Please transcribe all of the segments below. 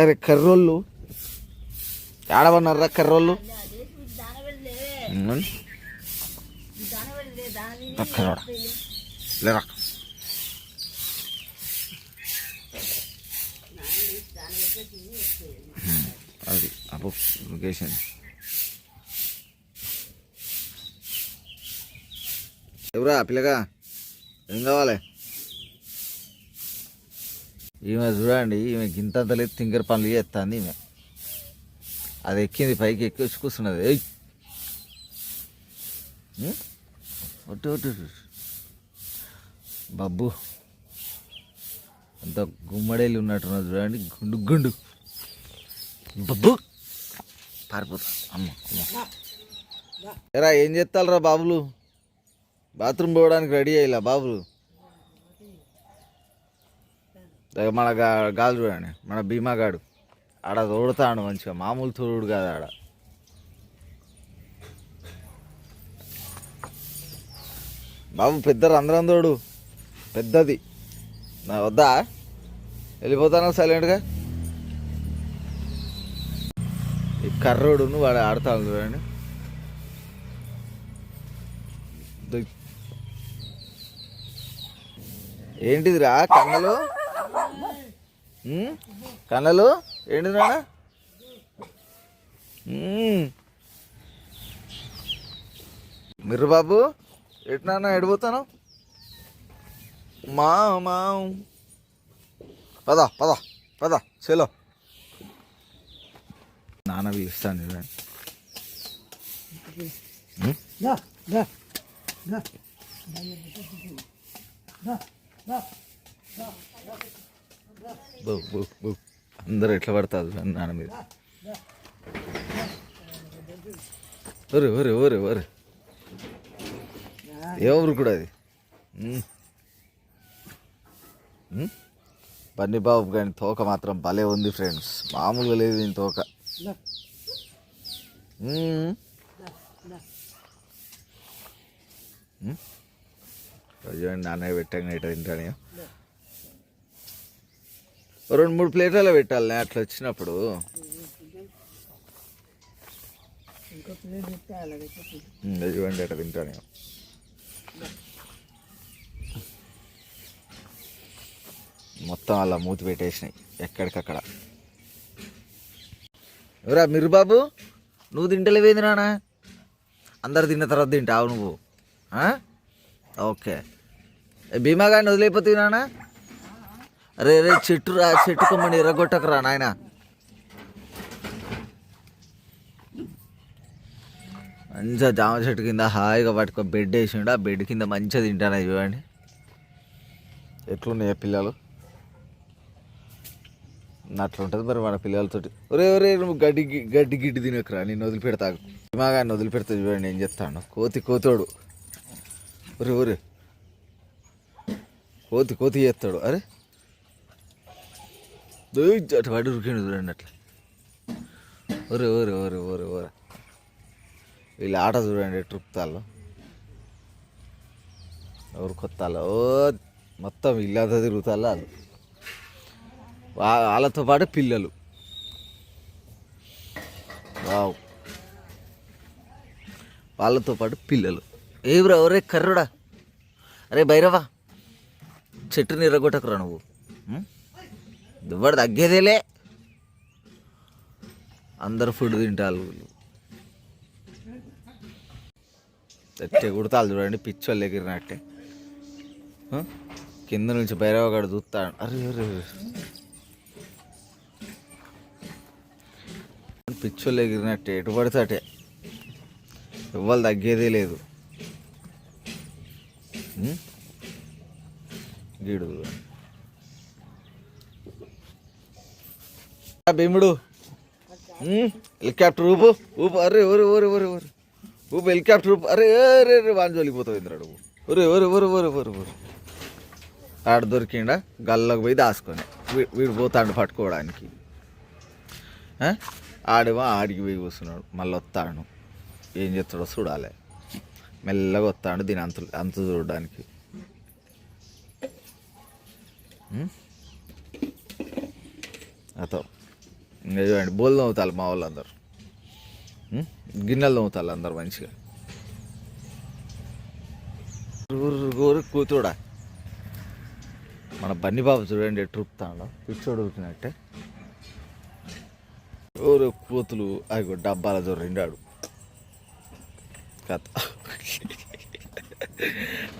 అరే కర్రోళ్ళు. ఆడవన్నారా కర్రోళ్ళు. కర్రోడా లేరా. అది అబ్బో లొకేషన్. ఎవరా పిల్లగా? ఏం కావాలి? ఈమె చూడండి ఈమె గింతంత లేదు తింగర పనులు చేస్తుంది ఈమె. అది ఎక్కింది పైకి ఎక్కి వచ్చి కూర్చున్నది. ఏయ్! ఉం? ఒట్టు ఒట్టు బబ్బు! అంత గుమ్మడేళ్ళు ఉన్నట్టున్నది చూడండి గుండు గుండు. బబ్బు! పారిపోతా. అమ్మ ఎరా ఏం చేస్తారా బాబులు? బాత్రూమ్ పోవడానికి రెడీ అయ్యిలా బాబులు దగ్గర మన గా గాలు చూడండి. మన భీమాగాడు. ఆడ తోడుతాడు మంచిగా. మామూలు తోడు కాదు ఆడ. బాబు పెద్ద రంధ్రం తోడు. పెద్దది. నా వద్దా? వెళ్ళిపోతాను సైలెంట్గా? ఈ కర్రోడును వాడు ఆడతాను చూడండి. ఏంటిదిరా కన్నలో కన్నలు ఏంటిది నాన్న. మిర్రు బాబు ఎటు నాన్న ఎడిపోతాను మా మా. పద పద పద చలో. నాన్న పిలుస్తాను చూడండి ఉమ్? దా దా దా. బో బో బో. అందరూ ఎట్లా పడతారు నాన్న మీద? ఒరే ఒరే ఒరే ఒరే. ఎవరు కూడా అది? ఉమ్. బాబు కానీ తోక మాత్రం భలే ఉంది ఫ్రెండ్స్ మామూలుగా లేదు దీని తోక. దా ఉమ్. దా ఉమ్? చూడండి నాన్నయ్య ఇట్లా రెండు మూడు ప్లేట్లలో పెట్టాలి అట్లా వచ్చినప్పుడు. చూడండి అట్లా తింటానే మొత్తం అలా మూతి పెట్టేసినాయి ఎక్కడికక్కడ. ఎవరా మిరు బాబు నువ్వు తింటలేవేంది నాన్న? అందరు తిన్న తర్వాత తింటావు నువ్వు? ఓకే. ఏ భీమా గారిని వదిలేకపోతే నాన్న? అరే రే చెట్టు రా చెట్టు కొమ్మని ఎర్రగొట్టకరా నాయన. మంచిగా జామ చెట్టు కింద హాయిగా పట్టుకో బెడ్ వేసిండు. ఆ బెడ్ కింద మంచిగా తింటాను చూడండి. ఎట్లున్నాయి పిల్లలు? అట్లా ఉంటుంది మరి మన పిల్లలతోటి. ఒరే ఒరే నువ్వు గడ్డి గడ్డి గిడ్డి తినకరా నేను వదిలిపెడతాను భీమాగాన్ని వదిలిపెడతా చూడండి ఏం చేస్తాను కోతి కోతోడు. ఒరే ఒరే. కోతి కోతి చేస్తాడు. అరే. అటు వాడు ఉరికిండు చూడండి అట్లా. ఒరే ఒరే ఒరే ఒరే ఒరే. వీళ్ళ ఆట చూడండి ట్రిప్తాల్లో ఎవరు కొత్తాలో? ఓ మొత్తం ఇల్లంతా తిరుగుతాలో వాళ్ళు. వాళ్ళతో పాటు పిల్లలు. వావ్. వాళ్ళతో పాటు పిల్లలు. ఏవ్రా ఒరే కర్రుడా. అరే భైరవా. చెట్టుని ఎర్రగొట్టకురా నువ్వు. దువ్వడు తగ్గేదేలే. అందరు ఫుడ్ తింటారు. తెట్టే కుడతాలు చూడండి పిచ్చోళ్ళు ఎగిరినట్టే. కింద నుంచి భైరవగాడు చూస్తాడు. అరే అరే అరే. పిచ్చోళ్ళు ఎగిరినట్టే ఎటు పడితే ఇవ్వాలి ఎవ్వరు తగ్గేదే లేదు. గీడు చూడండి. ఆ భీముడు. హెలికాప్టర్ ఊపు ఊపు అరే ఒరే ఒరే ఒరే ఒరే. ఊపు హెలికాప్టర్ ఊపు. అరే అరే రే వాన్ జోలిపోతావు ఇంద్రాడు ఒరే ఒరే ఒరే ఒరే ఒరే ఒరే. ఆడ దొరికిండా గల్లకు పోయి దాసుకొని వీడు పోతాడు పట్టుకోవడానికి. ఆడేమో ఆడికి పోయి కూర్చున్నాడు మళ్ళీ వస్తాడు. ఏం చేస్తాడో చూడాలి. మెల్లగా వస్తాడు దీని అంత అంత చూడడానికి. అతో. నిజమండి చూడండి బోల్ తవ్వుతారు మా వాళ్ళందరూ. గిన్నెలు తవ్వుతారు అందరు మంచిగా. గోరు ఊరు కూతుడా. మన బన్నీ బాబు చూడండి ట్రిప్ తాను. పిచ్చోడు ఊరికినట్టే. ఊరు కూతులు అవి డబ్బాల దొరిండాడు కథ.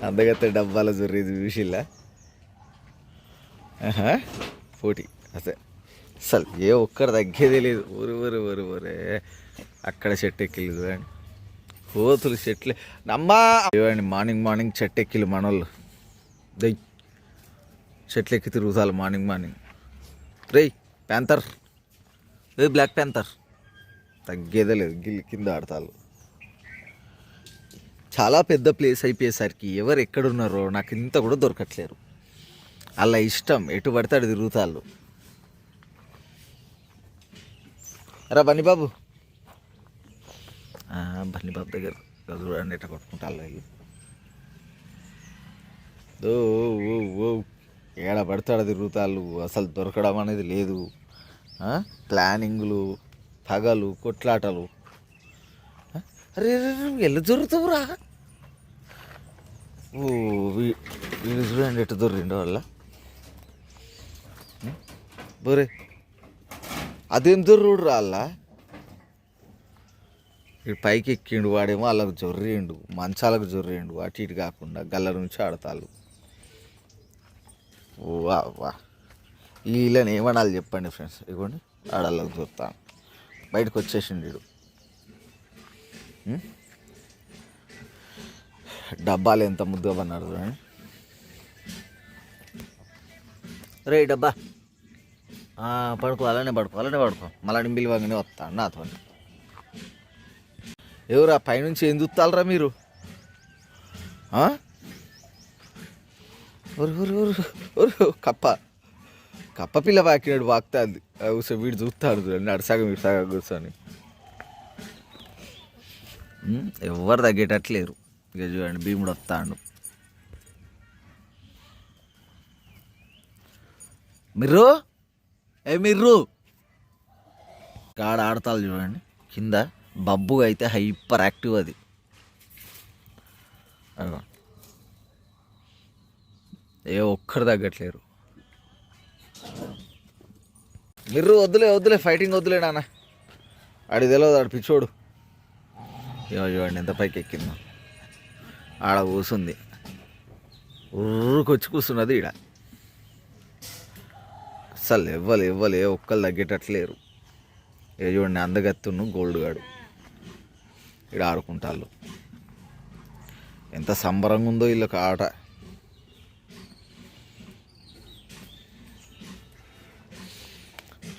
అందగతే డబ్బాల జొర్రేది చూసిల్లా? పోటీ అదే. అసలు ఏ ఒక్కరు తగ్గేదే లేదు ఊరు ఊరు ఊరు ఊరే. అక్కడ చెట్టు ఎక్కిలు చూడండి కోతులు చెట్లే నమ్మా! చూడండి మార్నింగ్ మార్నింగ్ చెట్టు ఎక్కిలు మనోళ్ళు. దయ్ చెట్లు ఎక్కి తిరుగుతారు మార్నింగ్ మార్నింగ్. రేయ్ ప్యాంతర్. రే బ్లాక్ ప్యాంతర్. తగ్గేదే లేదు. గిల్లి కింద ఆడతారు చాలా పెద్ద ప్లేస్ అయిపోయేసరికి ఎవరు ఎక్కడున్నారో నాకు ఇంత కూడా దొరకట్లేరు. అలా ఇష్టం. ఎటు పడితే అటు తిరుగుతాళ్ళు. రా బన్నీ బాబు. ఆ, బన్నీ బాబు దగ్గర ఇక చూడండి ఎట్లా కొట్టుకుంటారు వీళ్ళు ఓ ఓ ఓ ఏడ పడతాడ తిరుగుతాళ్ళు. అసలు దొరకడం అనేది లేదు. ప్లానింగ్లు పగలు కొట్లాటలు. అరే అరే, దొరుకుతావురా ఓ వీ- వీడు చూడండి ఎట్టు దొరిండు వల్ల బోరే. అదేం దొర్రుడు రాళ్ళ ఇటు పైకి ఎక్కిండు వాడేమో వాళ్ళకు జొర్రిండు మంచాలకు జొర్రిండు అటు ఇటు కాకుండా గల్ల నుంచి ఆడతాళ్ళు. వా వా. వీళ్ళని ఏమనాలి చెప్పండి ఫ్రెండ్స్? ఇవ్వండి ఆడళ్ళకు చూస్తాను బయటకు వచ్చేసిండు వీడు. డబ్బాలు ఎంత ముద్దుగా పన్నారు చూడండి. రే డబ్బా. పడుకో అలానే పడుకో అలానే పడుకో. మళ్ళీ నింబిలి వాగానే వస్తాను నాతో ఎవరు ఆ పైనుంచి ఏం చూస్తాలరా మీరు? కప్ప. కప్ప పిల్ల వాకినాడు వాకుతాంది. కూర్చో వీడు చూస్తాడు చూడండి అడసాగ వీడు సగం కూర్చొని. ఎవరు ఎవ్వరు తగ్గేటట్లేరు. ఇక చూడండి భీముడు వస్తాడు. మీరు ఏ మిర్రు? కాడ ఆడతాలు చూడండి. కింద బబ్బు అయితే హైపర్ యాక్టివ్ అది. ఏ ఒక్కరు తగ్గట్లేరు. మిర్రు వద్దులే వద్దులే ఫైటింగ్ వద్దులే నాన్న. ఆడి తెలియదు ఆడు పిచ్చోడు. ఇగో చూడండి ఎంత పైకి ఎక్కిందో ఆడ కూసుంది. ఉర్రుకొచ్చి కూర్చున్నది ఈడ. అసలు ఇవ్వలే ఇవ్వలే ఒక్కళ్ళు తగ్గేటట్లేరు ఏ చూడండి అందగత్తును గోల్డ్ గాడు. ఇక్కడ ఆడుకుంటాళ్ళు. ఎంత సంబరంగా ఉందో వీళ్ళకి ఆట.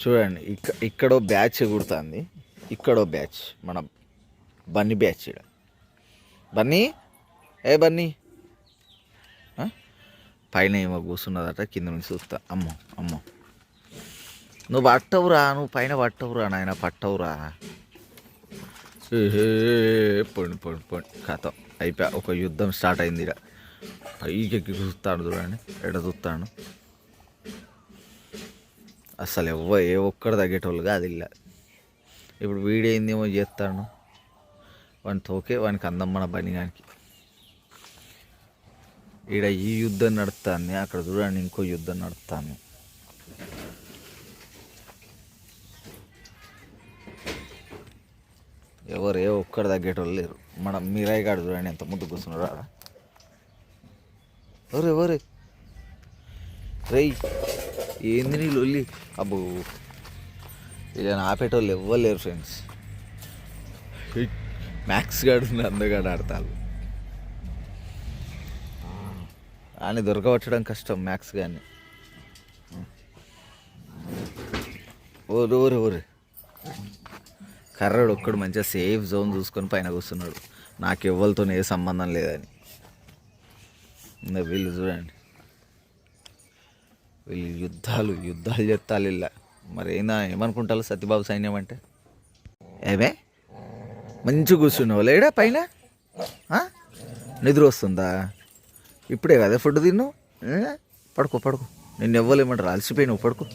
చూడండి ఇక్క ఇక్కడో బ్యాచ్ ఎగుడుతుంది ఇక్కడో బ్యాచ్ మన బన్నీ బ్యాచ్ ఇక్కడ బన్నీ? ఏ బన్నీ? పైన ఏమో కూర్చున్నదట కింద నుంచి చూస్తా. అమ్మో అమ్మో. నువ్వు పట్టవురా నువ్వు పైన పట్టవురా నాయన పట్టవురా. ఏహే పొండి పొండి పొండి. కథ అయిపోయా ఒక యుద్ధం స్టార్ట్ అయింది ఇక్కడ పైకి ఎక్కి చూస్తాడు చూడండి ఎడ చూస్తాడు. అసలు ఎవ్వ ఏ ఒక్కడు తగ్గేటోళ్ళు కాదు ఇలా ఇప్పుడు వీడేందేమో చేస్తాడు. వాని తోకే వానికి అందం మన బనిగానికి. ఈడ ఈ యుద్ధం నడుస్తాను అక్కడ చూడండి ఇంకో యుద్ధం నడుస్తాను ఎవరు ఏ ఒక్కడు తగ్గేటోళ్ళు లేరు. మన మీరాయి గాడు చూడండి ఎంత ముందు కూర్చున్నాడు ఆడ. ఎవరు ఎవరు? రేయ్ ఏంది నీళ్ళు లొల్లి? అబ్బో. ఇలా ఆపేటోళ్ళు ఎవ్వరు లేరు ఫ్రెండ్స్. మ్యాక్స్ గాడు అందగాడు ఆడతారు. ఆయన దొరకబట్టడం కష్టం మ్యాక్స్ కానీ ఓరు ఓరు ఓరు కర్రడు ఒక్కడు మంచిగా సేఫ్ జోన్ చూసుకొని పైన కూర్చున్నాడు. నాకు ఎవరితో ఏ సంబంధం లేదని. ఇంకా వీళ్ళు చూడండి. వీళ్ళు యుద్ధాలు యుద్ధాలు చెప్తాలు ఇలా. మరి ఏనా ఏమనుకుంటారు సత్యబాబు సైన్యం అంటే? ఏమే? మంచి కూర్చున్నావు? లేడా పైన? నిద్ర వస్తుందా? ఇప్పుడే కదా ఫుడ్ తిన్నావు పడుకో పడుకో. నిన్ను ఎవ్వలేమంటారు. అలసిపోయినావు పడుకో.